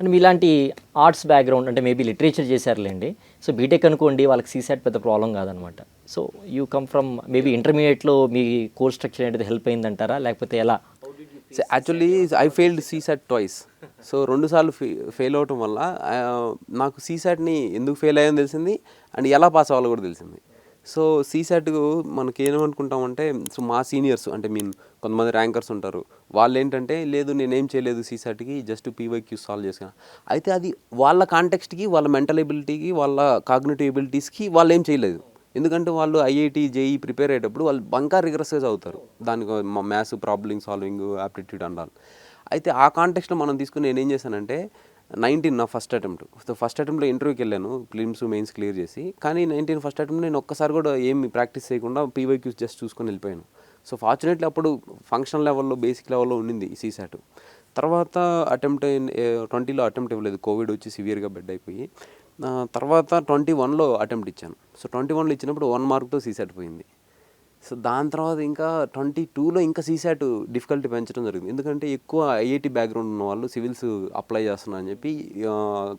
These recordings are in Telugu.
అండ్ మీలాంటి ఆర్ట్స్ బ్యాక్గ్రౌండ్ అంటే మేబీ లిటరేచర్ చేశారులేండి. సో బీటెక్ అనుకోండి వాళ్ళకి సీసాట్ పెద్ద ప్రాబ్లం కాదనమాట. So you come from maybe ఇంటర్మీడియట్లో మీ కోర్స్ స్ట్రక్చర్ అనేది హెల్ప్ అయిందంటారా? లేకపోతే ఎలా? Actually I failed CSAT twice so రెండు సార్లు ఫెయిల్ అవటం వల్ల నాకు సీసాట్ని ఎందుకు ఫెయిల్ అయ్యో తెలిసింది అండ్ ఎలా పాస్ అవ్వాలో కూడా తెలిసింది. సో సీసాట్ మనకి ఏమనుకుంటామంటే సో మా సీనియర్స్ అంటే మీన్ కొంతమంది ర్యాంకర్స్ ఉంటారు. వాళ్ళు ఏంటంటే లేదు నేనేం చేయలేదు సీసాట్కి జస్ట్ పీవైక్యూ సాల్వ్ చేసాను. అయితే అది వాళ్ళ కాంటెక్స్ట్కి వాళ్ళ మెంటల్ ఎబిలిటీకి వాళ్ళ కాగ్నేటివ్ ఎబిలిటీస్కి వాళ్ళు ఏం చేయలేదు. ఎందుకంటే వాళ్ళు ఐఐటి జేఈ ప్రిపేర్ అయ్యేటప్పుడు వాళ్ళు బంకా రిగ్రెస్గా చదువుతారు. దానికి మ్యాథ్స్ ప్రాబ్లమ్ సాల్వింగ్ యాప్టిట్యూడ్ అండాలి అయితే ఆ కాంటెక్స్ట్లో మనం తీసుకుని నేనేం చేశానంటే నైన్టీన్ నా ఫస్ట్ అటెంప్ట్. సో ఫస్ట్ అటెంప్ట్లో ఇంటర్వ్యూకి వెళ్ళాను ఫిలిమ్స్ మెయిన్స్ క్లియర్ చేసి. కానీ నైన్టీన్ ఫస్ట్ అటెంప్ట్ నేను ఒక్కసారి కూడా ఏమి ప్రాక్టీస్ చేయకుండా పీవైక్యూస్ జస్ట్ చూసుకొని వెళ్ళిపోయాను. సో ఫార్చునేట్లీ అప్పుడు ఫంక్షన్ లెవెల్లో బేసిక్ లెవెల్లో ఉండింది సీసాట్. తర్వాత అటెంప్ట్ ట్వంటీలో అటెంప్ట్ ఇవ్వలేదు. కోవిడ్ వచ్చి సివియర్గా బెడ్ అయిపోయి. తర్వాత ట్వంటీ వన్లో అటెంప్ట్ ఇచ్చాను. సో ట్వంటీ వన్లో ఇచ్చినప్పుడు వన్ మార్క్తో సీసాట్ పోయింది. సో దాని తర్వాత ఇంకా ట్వంటీ టూలో ఇంకా సీసాట్ డిఫికల్టీ పెంచడం జరిగింది. ఎందుకంటే ఎక్కువ ఐఐటి బ్యాక్గ్రౌండ్ ఉన్న వాళ్ళు సివిల్స్ అప్లై చేస్తున్నా అని చెప్పి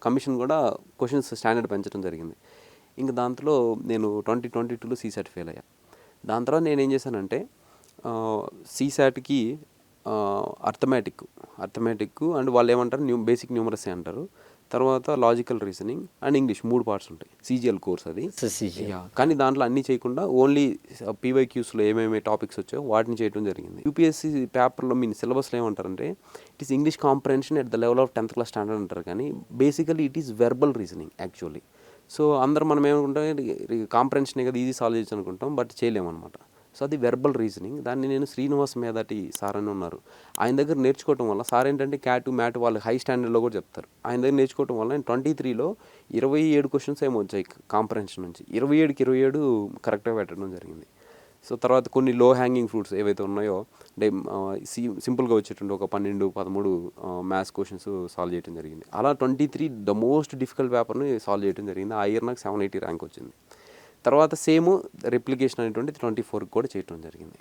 కమిషన్ కూడా క్వశ్చన్స్ స్టాండర్డ్ పెంచడం జరిగింది. ఇంకా దాంట్లో నేను ట్వంటీ ట్వంటీ టూలో సీసాట్ ఫెయిల్ అయ్యా. దాని తర్వాత నేను ఏం చేశానంటే సీసాట్కి అర్థమెటిక్ అర్థమెటిక్ అండ్ వాళ్ళు ఏమంటారు న్యూ బేసిక్ న్యూమరసీ అంటారు. తర్వాత లాజికల్ రీజనింగ్ అండ్ ఇంగ్లీష్ మూడు పార్ట్స్ ఉంటాయి. సీజిఎల్ కోర్స్ అది. కానీ దాంట్లో అన్ని చేయకుండా ఓన్లీ పీవైక్యూస్లో ఏమేమి టాపిక్స్ వచ్చాయో వాటిని చేయడం జరిగింది. యూపీఎస్సీ పేపర్లో మీ సిలబస్లో ఏమంటారంటే it is English comprehension at the level of tenth class standard అంటారు. కానీ basically it is verbal reasoning actually so అందరం మనం ఏమనుకుంటాం కాంప్రహెన్షన్ కదా ఈజీ సాల్వ్ చేయొచ్చు అనుకుంటాం బట్ చేయలేమన్నమాట. సో అది వెర్బల్ రీజనింగ్ దాన్ని నేను శ్రీనివాస్ మేదటి సార్ అని ఉన్నారు. ఆయన దగ్గర నేర్చుకోవటం వల్ల సార్ ఏంటంటే క్యాట్ మ్యాట్ వాళ్ళు హై స్టాండర్డ్లో కూడా చెప్తారు. ఆయన దగ్గర నేర్చుకోవటం వల్ల నేను ట్వంటీ త్రీలో ఇరవై ఏడు క్వశ్చన్స్ ఏమో వచ్చాయి కాంప్రహెన్షన్ నుంచి. ఇరవై ఏడుకి ఇరవై ఏడు కరెక్ట్గా పెట్టడం జరిగింది. సో తర్వాత కొన్ని లో హ్యాంగింగ్ ఫ్రూట్స్ ఏవైతే ఉన్నాయో అంటే సి సింపుల్గా వచ్చేటువంటి ఒక పన్నెండు పదమూడు మ్యాథ్స్ క్వశ్చన్స్ సాల్వ్ చేయడం జరిగింది. అలా twenty three the most difficult పేపర్ని సాల్వ్ చేయడం జరిగింది. ఆ ఇయర్ నాకు సెవెన్ ఎయిటీ ర్యాంక్ వచ్చింది. తర్వాత సేమ్ రిప్లికేషన్ అనేటువంటి ట్వంటీ ఫోర్కి కూడా చేయడం జరిగింది.